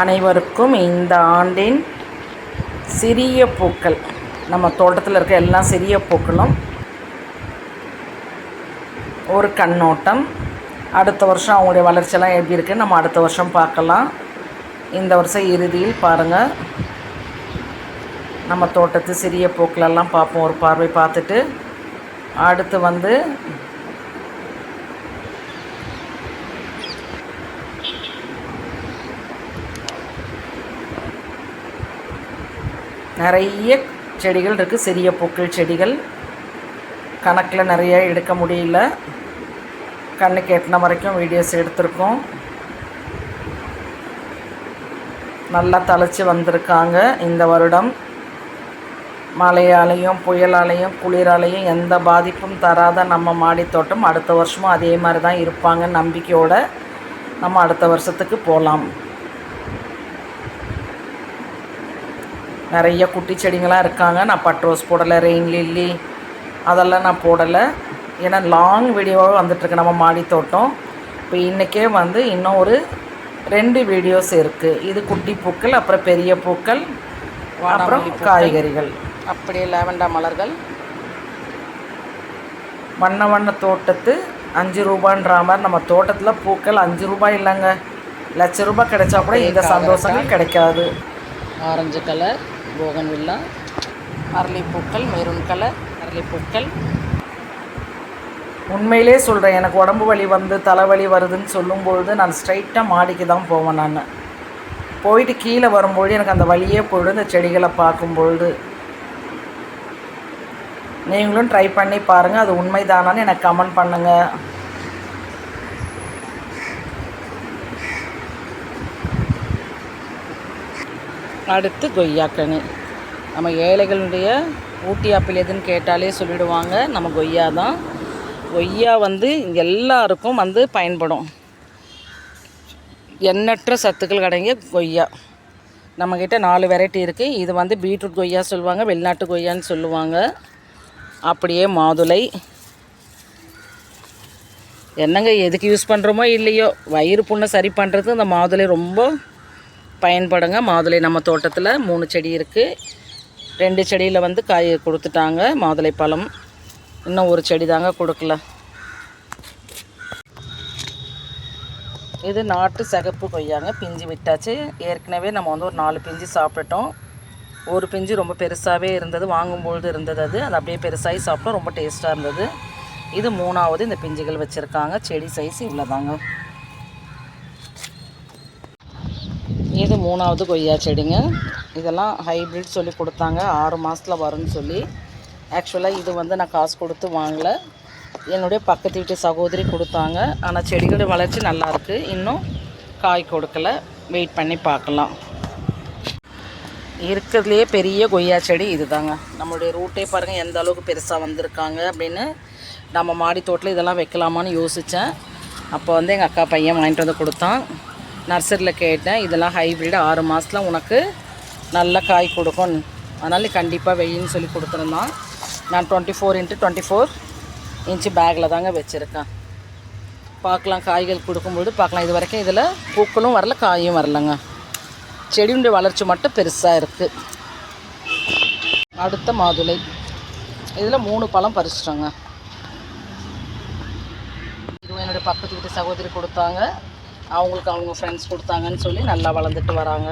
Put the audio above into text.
அனைவருக்கும் இந்த ஆண்டின் சிறிய பூக்கள். நம்ம தோட்டத்தில் இருக்க எல்லா சிறிய பூக்களும். ஒரு கண்ணோட்டம். அடுத்த வருஷம் அவங்களுடைய வளர்ச்சியெல்லாம் எப்படி இருக்குன்னு நம்ம அடுத்த வருஷம் பார்க்கலாம். இந்த வருஷம் இறுதியில் பாருங்கள் நம்ம தோட்டத்து சிறிய பூக்களெல்லாம் பார்ப்போம். ஒரு பார்வை பார்த்துட்டு அடுத்து வந்து நிறைய செடிகள் இருக்குது சிறிய பூக்கள் செடிகள். கணக்கில் நிறைய எடுக்க முடியல. கண்ணுக்கு எட்டின வரைக்கும் வீடியோஸ் எடுத்திருக்கோம். நல்லா தழைச்சி வந்திருக்காங்க இந்த வருடம். மழையாலையும் புயலாலையும் குளிராலையும் எந்த பாதிப்பும் தராத நம்ம மாடி தோட்டம். அடுத்த வருஷமும் அதே மாதிரி தான் இருப்பாங்க நம்பிக்கையோடு. நம்ம அடுத்த வருஷத்துக்கு போகலாம் நிறைய குட்டி செடிங்களாம் இருக்காங்க. நான் பட் ரோஸ் போடலை ரெயின் லில்லி அதெல்லாம் நான் போடலை. ஏன்னா லாங் வீடியோவாக வந்துட்டுருக்கு. நம்ம மாடி தோட்டம். இப்போ இன்றைக்கே வந்து இன்னும் ஒரு ரெண்டு வீடியோஸ் இருக்குது இது குட்டி பூக்கள் அப்புறம் பெரிய பூக்கள் அப்புறம் காய்கறிகள். அப்படியே லாவெண்டா மலர்கள். வண்ண வண்ண தோட்டத்து அஞ்சு ரூபான்ற மாதிரி நம்ம தோட்டத்தில் பூக்கள் அஞ்சு ரூபாய் இல்லைங்க. லட்ச ரூபாய் கிடைச்சா கூட இந்த சந்தோஷங்கள் கிடைக்காது. ஆரஞ்சு கலர் போகன் வில்லா அரளிப்பூக்கள் மெரூன் கலர் அரளிப்பூக்கள். உண்மையிலே சொல்கிறேன் எனக்கு உடம்பு வலி வந்து தலைவலி வருதுன்னு சொல்லும்பொழுது நான் ஸ்ட்ரைட்டாக மாடிக்கு தான் போவேன் நான். போயிட்டு கீழே வரும்பொழுது எனக்கு அந்த வழியே போயிடும் இந்த செடிகளை பார்க்கும்பொழுது. நீங்களும் ட்ரை பண்ணி பாருங்கள் அது உண்மைதானான்னு எனக்கு கமெண்ட் பண்ணுங்கள் அடுத்து கொய்யாக்கனி. நம்ம ஏழைகளுடைய ஊட்டி ஆப்பிள் எதுன்னு கேட்டாலே சொல்லிடுவாங்க நம்ம கொய்யா தான். கொய்யா வந்து எல்லாருக்கும் வந்து பயன்படும். எண்ணற்ற சத்துக்கள் அடங்கிய கொய்யா. நம்மக்கிட்ட நாலு வெரைட்டி இருக்குது இது வந்து பீட்ரூட் கொய்யா சொல்லுவாங்க வெளிநாட்டு கொய்யான்னு சொல்லுவாங்க. அப்படியே மாதுளை. என்னங்க எதுக்கு யூஸ் பண்ணுறோமோ இல்லையோ வயிறு புண்ணை சரி பண்ணுறது இந்த மாதுளை ரொம்ப பயன்படுங்க. மாதுளை நம்ம தோட்டத்தில் மூணு செடி இருக்குது ரெண்டு செடியில் வந்து காய் கொடுத்துட்டாங்க. மாதுளை பழம் இன்னும் ஒரு செடி தாங்க கொடுக்கல. இது நாட்டு சிகப்பு கொய்யாங்க. பிஞ்சு விட்டாச்சு. ஏற்கனவே நம்ம வந்து ஒரு நாலு பிஞ்சு சாப்பிட்டுட்டோம். ஒரு பிஞ்சு ரொம்ப பெருசாகவே இருந்தது. வாங்கும்பொழுது இருந்தது அது. அது அப்படியே பெருசாகி சாப்பிட்டோம். ரொம்ப டேஸ்ட்டாக இருந்தது. இது மூணாவது இந்த பிஞ்சுகள் வச்சுருக்காங்க. செடி சைஸ் இவ்வளோதாங்க இது மூணாவது கொய்யா செடிங்க. இதெல்லாம் ஹைப்ரிட் சொல்லி கொடுத்தாங்க. ஆறு மாதத்தில் வரும்னு சொல்லி. ஆக்சுவலாக இது வந்து நான் காசு கொடுத்து வாங்கலை. என்னுடைய பக்கத்து வீட்டு சகோதரி கொடுத்தாங்க. ஆனால் செடிகளோட வளர்ச்சி நல்லாயிருக்கு இன்னும் காய் கொடுக்கல. வெயிட் பண்ணி பார்க்கலாம். இருக்கிறதுலையே பெரிய கொய்யா செடி இது தாங்க நம்மளுடைய ரூட்டே பாருங்கள் எந்த அளவுக்கு பெருசாக வந்திருக்காங்க அப்படின்னு நம்ம மாடி தோட்டத்தில் இதெல்லாம் வைக்கலாமான்னு யோசித்தேன் அப்போ வந்து எங்கள் அக்கா பையன் வாங்கிட்டு வந்து கொடுத்தான். நர்சரியில் கேட்டேன். இதெல்லாம் ஹைப்ரிட் ஆறு மாதத்தில் உனக்கு நல்ல காய் கொடுக்கும். அதனால் கண்டிப்பாக வெயின்னு சொல்லி கொடுத்துருந்தான். நான் twenty four into twenty four inch பேக்கில் தாங்க வச்சுருக்கேன். பார்க்கலாம் காய்கள் கொடுக்கும்போது பார்க்கலாம். இது வரைக்கும் இதில் பூக்களும் வரல காயும் வரலங்க. செடியுடைய வளர்ச்சி மட்டும் பெருசாக இருக்குது அடுத்த மாதுளை. இதில் மூணு பழம் பறிச்சிட்டோங்க. இது என்னுடைய பக்கத்து வீட்டு சகோதரி கொடுத்தாங்க. அவங்களுக்கு அவங்க ஃப்ரெண்ட்ஸ் கொடுத்தாங்கன்னு சொல்லி நல்லா வளர்ந்துட்டு வராங்க.